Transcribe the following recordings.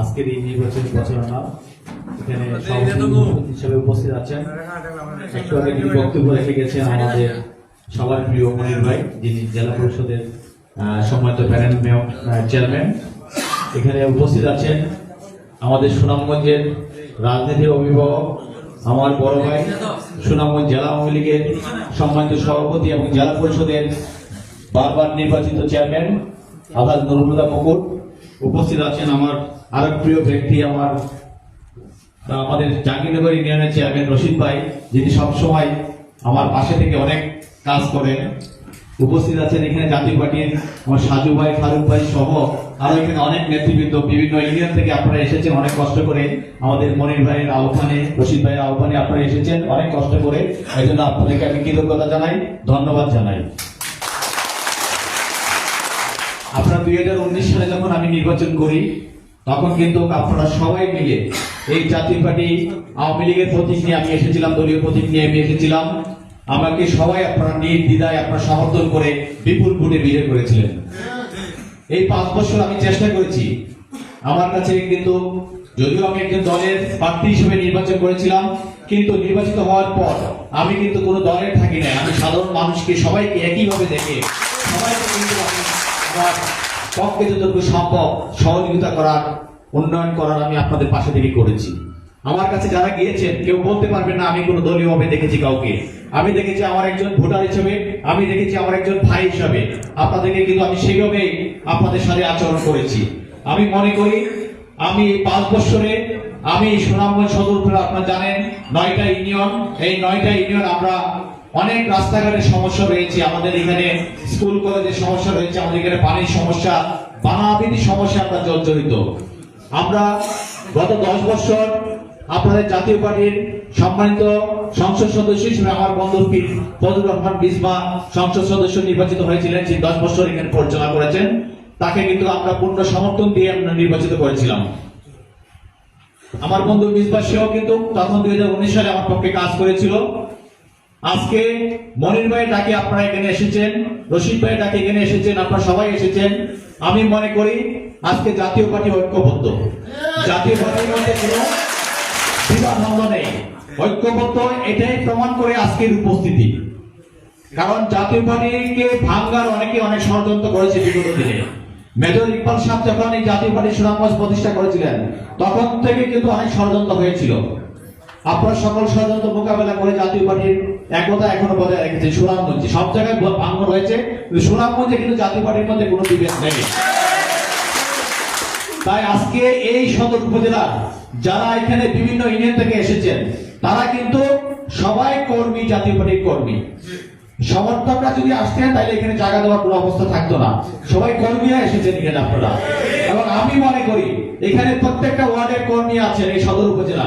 আজকের এই নির্বাচনী প্রচারণা এখানে হিসেবে উপস্থিত আছেন। একটু আগে বক্তব্য রেখে গেছেন আমাদের সবার প্রিয় মনির ভাই যিনি জেলা পরিষদের সম্মানিত প্যানেল মেয়র চেয়ারম্যান। এখানে উপস্থিত আছেন আমাদের সুনামগঞ্জের রাজনীতির অভিভাবক আমার বড় ভাই সুনামগঞ্জ জেলা আওয়ামী লীগের সম্মানিত সভাপতি এবং জেলা পরিষদের বারবার নির্বাচিত চেয়ারম্যান আজাদ নুরুল্লাহ মুকুট। উপস্থিত আছেন আমার আরও প্রিয় ব্যক্তি আমার আমাদের জাহাঙ্গীরনগর ইউনিয়নের চেয়ারম্যান রশিদ ভাই, যিনি সবসময় আমার পাশে থেকে অনেক কাজ করেন। উপস্থিত আছেন এখানে জাতীয় পার্টির আমার সাজু ভাই, ফারুক ভাই সহ আরও এখানে অনেক নেতৃবৃন্দ, বিভিন্ন ইউনিয়ন থেকে আপনারা এসেছেন অনেক কষ্ট করে। আমাদের মনির ভাইয়ের আহ্বানে, রশিদ ভাইয়ের আহ্বানে আপনারা এসেছেন অনেক কষ্ট করে। এই জন্য আপনাদেরকে আমি কৃতজ্ঞতা জানাই, ধন্যবাদ জানাই। আপনারা দুই হাজার উনিশ সালে যখন আমি নির্বাচন করি, তখন কিন্তু আপনারা সবাই মিলে এই জাতীয় পার্টি আওয়ামী লীগের প্রতীক নিয়ে আমি এসেছিলাম, দলীয় প্রতীক নিয়ে আমি এসেছিলাম। আমাকে সবাই আপনারা নির্দ্বিধায় আপনারা সমর্থন করে বিপুল ভোটে বিজয় করেছিলেন। এই পাঁচ বছর আমি চেষ্টা করেছি। আমার কাছে কিন্তু যদিও আমি একজন দলের প্রার্থী হিসেবে নির্বাচন করেছিলাম, কিন্তু নির্বাচিত হওয়ার পর আমি কিন্তু কোনো দলের থাকি না আমি সাধারণ মানুষকে সবাইকে একইভাবে দেখে সবাইকে কিন্তু আমার পক্ষে যতটুকু সম্ভব সহযোগিতা করার, উন্নয়ন করার আমি আপনাদের পাশে থেকে করেছি। আমার কাছে যারা গিয়েছেন, কেউ বলতে পারবে না আমি কোনো দলীয় ভাবে দেখেছি কাউকে। আমি দেখেছি আমার একজন ভোটার হিসেবে, আমি দেখেছি আমার একজন ভাই হিসাবে। আপনাদেরকে কিন্তু আমি সেইভাবেই আপনাদের সাথে আচরণ করেছি। আমি মনে করি, আমি পাঁচ বছরে, আমি সুনামগঞ্জ সদর আপনারা জানেন, নয়টা ইউনিয়ন, এই নয়টা ইউনিয়ন আমরা অনেক রাস্তাঘাটের সমস্যা রয়েছে। আমাদের এখানে স্কুল কলেজের সমস্যা রয়েছে। আমাদের এখানে পানির সমস্যা, বানাবিধি সমস্যা আমরা জর্জরিত। আমরা গত দশ বছর আপনাদের জাতীয় পার্টির সম্মানিত সংসদ সদস্য হিসেবে আমার বন্ধু ফজলুর রহমান বিসবা সংসদ সদস্য নির্বাচিত হয়েছিলেন যে দশ বছর এখানে পরিচালনা করেছেন। তাকে কিন্তু আমরা পূর্ণ সমর্থন দিয়ে আমরা নির্বাচিত করেছিলাম। আমার বন্ধু মিসবা সেও কিন্তু তখন দুই হাজার উনিশ সালে আমার পক্ষে কাজ করেছিল। আজকে মনির ভাই ডাকে আপনারা এখানে এসেছেন, রশিদ ভাই ডাকে এখানে এসেছেন, আপনারা সবাই এসেছেন। আমি মনে করি আজকে জাতীয় পার্টি ঐক্যবদ্ধ। জাতীয় পার্টির মধ্যে কোনো নেই। ঐক্যবদ্ধ এটাই প্রমাণ করে আজকের উপস্থিতি। কারণ জাতীয় পার্টিকে ভাঙ্গার অনেকে অনেক ষড়যন্ত্র করেছে বিগত দিনে। মেজর ইকবাল সাহেব যখন এই জাতীয় পার্টি সুনামগঞ্জ প্রতিষ্ঠা করেছিলেন, তখন থেকে কিন্তু অনেক ষড়যন্ত্র হয়েছিল। আপনারা সকল ষড়যন্ত্র মোকাবেলা করে জাতীয় পার্টির একতা এখনও বজায় রেখেছে সুনামগঞ্জে। সব জায়গায় ভাঙ্গন হয়েছে সুনামগঞ্জে কিন্তু জাতীয় পার্টির মধ্যে কোনো বিভেদ নেই। তাই আজকে এই সদর উপজেলা যারা এখানে বিভিন্ন ইউনিয়ন থেকে এসেছেন, তারা কিন্তু সবাই কর্মী, জাতীয় পার্টির কর্মী। সমর্থকরা যদি আসতেন তাহলে এখানে জায়গা দেওয়ার কোনো অবস্থা থাকতো না। সবাই কর্মীরা এসেছেন এখানে আপনারা। এবং আমি মনে করি, এখানে প্রত্যেকটা ওয়ার্ডের কর্মী আছেন এই সদর উপজেলা।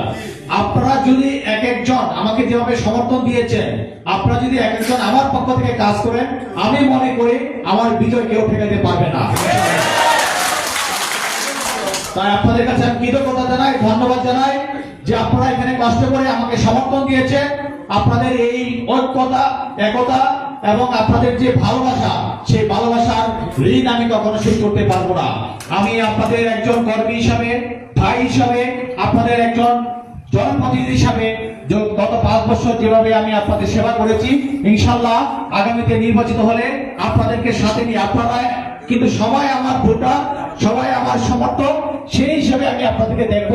আপনারা যদি এক একজন আমাকে যেভাবে সমর্থন দিয়েছেন, আপনারা যদি এক একজন আমার পক্ষ থেকে কাজ করেন, আমি মনে করি আমার বিজয় কেউ ঠেকাতে পারবে না। তাই আপনাদের কাছে আমি কৃতজ্ঞতা জানাই, ধন্যবাদ জানাই যে আপনারা এখানে কষ্ট করে আমাকে সমর্থন দিয়েছেন। আপনাদের এই ঐক্যতা, একতা এবং আপনাদের যে ভালোবাসা, সেই ভালোবাসার ঋণ আমি কখনো শোধ করতে পারব না। আমি আপনাদের একজন কর্মী হিসাবে, ভাই হিসাবে, আপনাদের একজন জনপ্রতিনিধি হিসাবে গত পাঁচ বছর যেভাবে আমি আপনাদের সেবা করেছি, ইনশাল্লাহ আগামীতে নির্বাচিত হলে আপনাদেরকে সাথে নিয়ে আপনারা, কিন্তু সবাই আমার ভোটার, সবাই আমার সমর্থক, সেই হিসাবে আমি আপনাদেরকে দেখব।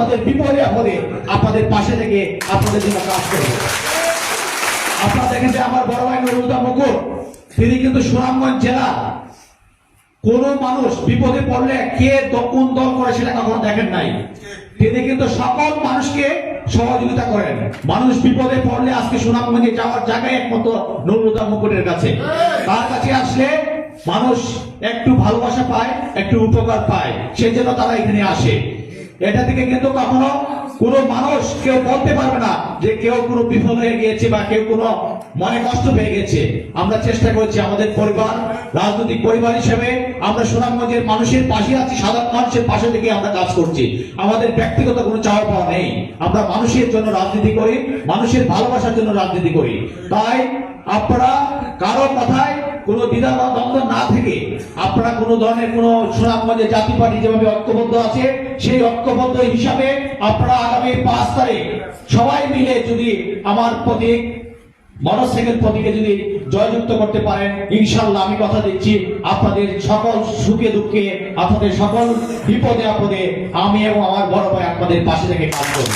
আপনাদের বিপদে আপদে আপনাদের পাশে থেকে আপনাদের জন্য কাজ করব। আপনারা দেখেন যে আমার বড় ভাই নুরুদ্দা মুকুর তিনি কিন্তু সুনামগঞ্জ জেলা। কোন মানুষ বিপদে পড়লে কে কোন দল করে সেটা কখনো দেখেন নাই। তিনি কিন্তু সকল মানুষকে সহযোগিতা করেন। মানুষ বিপদে পড়লে আজকে সুনামগঞ্জে যাওয়ার জায়গায় একমাত্র নুরুদ্দা মুকুটের কাছে। তার কাছে আসলে মানুষ একটু ভালোবাসা পায়, একটু উপকার পায়। সেই জন্য তারা এখানে আসে। এটা থেকে কিন্তু কখনো কোনো মানুষ কেউ বলতে পারবে না যে কেউ কোনো বিফল হয়ে গিয়েছে বা কেউ কোনো মনে কষ্ট পেয়ে গেছে। আমরা চেষ্টা করছি আমাদের পরিবার, রাজনৈতিক পরিবার হিসেবে আমরা সুনামগঞ্জের মানুষের পাশে আছি, সাধারণ মানুষের পাশে থেকে আমরা কাজ করছি। আমাদের ব্যক্তিগত কোনো চাওয়া পাওয়া নেই। আমরা মানুষের জন্য রাজনীতি করি, মানুষের ভালোবাসার জন্য রাজনীতি করি। তাই আপনারা কারও কথায় কোনো দ্বিধা দ্বন্দ্ব না থেকে আপনারা কোনো ধরনের কোনো সুনামগঞ্জে জাতি পার্টি যেভাবে ঐক্যবদ্ধ আছে, সেই ঐক্যবদ্ধ হিসাবে আপনারা আগামী পাঁচ তারিখ সবাই মিলে যদি আমার প্রতীক মোটরসাইকেল প্রতীকে যদি জয়যুক্ত করতে পারেন, ইনশাল্লাহ আমি কথা দিচ্ছি আপনাদের সকল সুখে দুঃখে, আপনাদের সকল বিপদে আপদে আমি এবং আমার বড় ভাই আপনাদের পাশে থেকে কাজ করব।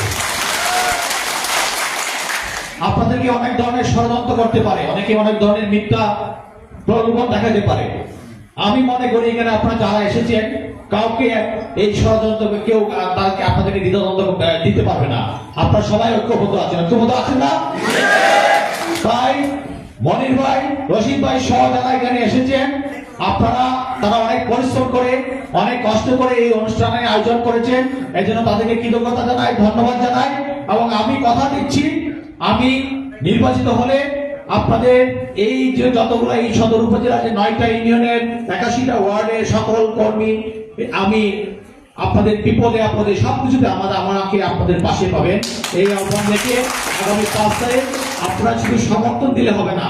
আপনাদেরকে অনেক ধরনের ষড়যন্ত্র করতে পারে, অনেকে অনেক ধরনের মিথ্যা প্রলোভন দেখাতে পারে। আমি মনে করি এখানে আপনারা যারা এসেছেন, কাউকে এই ষড়যন্ত্রকে কেউ তাকে আপনাদেরকে দ্বিধাদ্বন্দ্ব দিতে পারবে না। আপনারা সবাই ঐক্যবদ্ধ আছেন। ঐক্যবদ্ধ আছেন না? তাই মনির ভাই, রশিদ ভাই সহ যারা এখানে এসেছেন, আপনারা, তারা অনেক পরিশ্রম করে, অনেক কষ্ট করে এই অনুষ্ঠানের আয়োজন করেছেন। এই জন্য তাদেরকে কৃতজ্ঞতা জানাই, ধন্যবাদ জানাই। এবং আমি কথা দিচ্ছি, আমি নির্বাচিত হলে আপনাদের এই যে যতগুলো এই সদর উপজেলা যে নয়টা ইউনিয়নের একাশিটা ওয়ার্ডের সকল কর্মী, আমি আপনাদের বিপদে আপদে সবকিছুতে আমাদের আমাকে আপনাদের পাশে পাবেন। এই আহ্বান দেখে আগামী পাঁচ তারিখ আপনারা শুধু সমর্থন দিলে হবে না।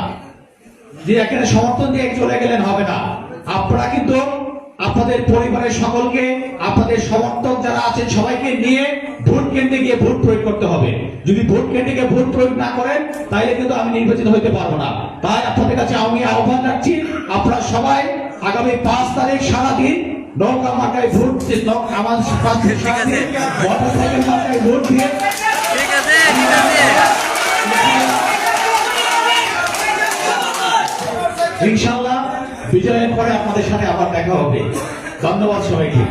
যে এখানে সমর্থন দিয়ে চলে গেলেন হবে না। আপনারা কিন্তু আপনাদের পরিবারের সকলকে আপনাদের সমর্থক যারা আছেন সবাইকে নিয়ে ভোট কেন্দ্রে গিয়ে ভোট প্রয়োগ করতে হবে। যদি ভোট কেন্দ্রে গিয়ে ভোট প্রয়োগ না করেন তাহলে কিন্তু আমি নির্বাচিত হতে পারব না। তাই আপনাদের কাছে আমি আহ্বান রাখছি আপনারা সবাই আগামী পাঁচ তারিখ সারাদিন নৌকা মার্কায় ভোট নৌকা আমার মোটরসাইকেল মার্কায় ভোট দিয়ে ঠিক আছে ঠিক আছে। ইনশাল্লাহ বিজয়ের পরে আপনাদের সাথে আবার দেখা হবে। ধন্যবাদ সবাইকে।